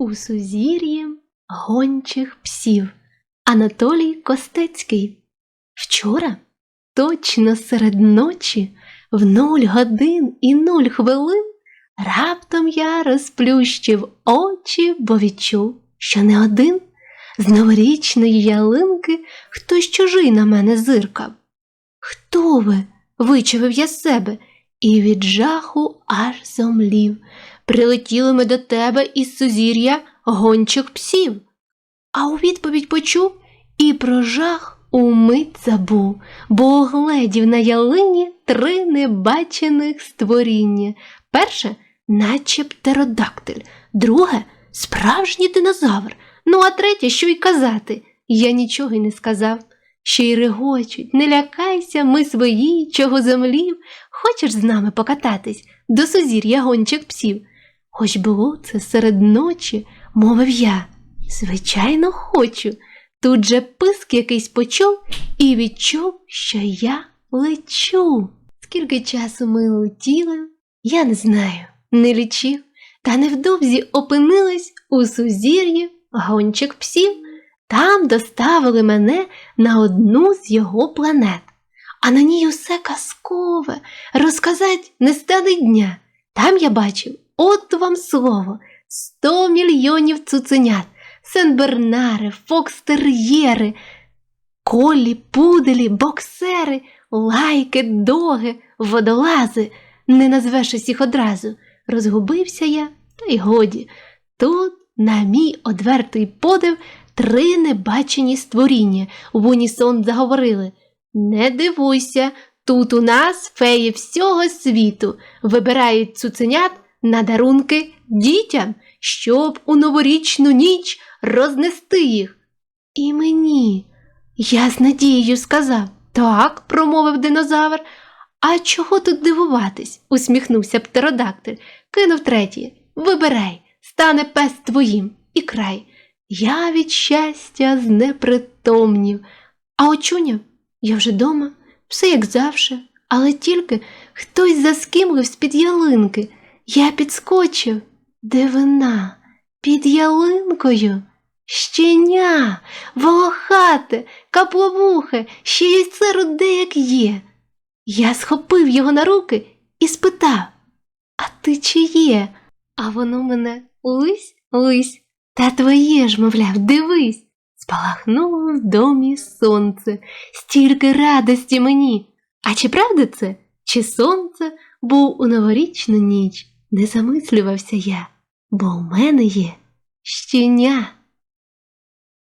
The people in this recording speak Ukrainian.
У сузір'ї гончих псів Анатолій Костецький. Вчора, точно серед ночі, в нуль годин і нуль хвилин, раптом я розплющив очі, бо відчув, що не один з новорічної ялинки хтось чужий на мене зиркав. Хто ви? вичавив я з себе, і від жаху аж зомлів. Прилетіли ми до тебе із сузір'я гончих псів. А у відповідь почув і про жах умить забув, бо огледів на ялині три небачених створіння. Перше, наче птеродактиль, друге справжній динозавр. Ну, а третє, що й казати. Я нічого й не сказав. Ще й регочуть, не лякайся, ми свої, чого землів. Хочеш з нами покататись до сузір'я гончих псів? Хоч було це серед ночі, мовив я. Звичайно, хочу. Тут же писк якийсь почув і відчув, що я лечу. Скільки часу ми летіли, я не знаю, не лічив, та невдовзі опинились у сузір'ї гончих псів. Там доставили мене на одну з його планет, а на ній усе казкове, розказать не стане дня. Там я бачив, от вам слово, сто мільйонів цуценят, сенбернари, фокстер'єри, колі, пуделі, боксери, лайки, доги, водолази. Не назвеш усіх одразу. Розгубився я, та й годі. Тут, на мій одвертий подив, три небачені створіння в унісон заговорили. Не дивуйся, тут у нас феї всього світу вибирають цуценят на дарунки дітям, щоб у новорічну ніч рознести їх. І мені, я з надією сказав, так, промовив динозавр. А чого тут дивуватись? усміхнувся птеродактиль, кинув третє. Вибирай, стане пес твоїм і край. Я від щастя знепритомнів. А очуняв, я вже дома, все як завше, але тільки хтось заскимлив з-під ялинки. Я підскочив. Дивина, під ялинкою. Щеня, волохате, капловухе, ще й це руде, як є. Я схопив його на руки і спитав А ти чиє? А воно мене лись, лись. Та твоє ж, мовляв, дивись. Спалахнуло в домі сонце, стільки радості мені. А чи правда це? Чи сонце був у новорічну ніч? Не замислювався я, бо у мене є щеня.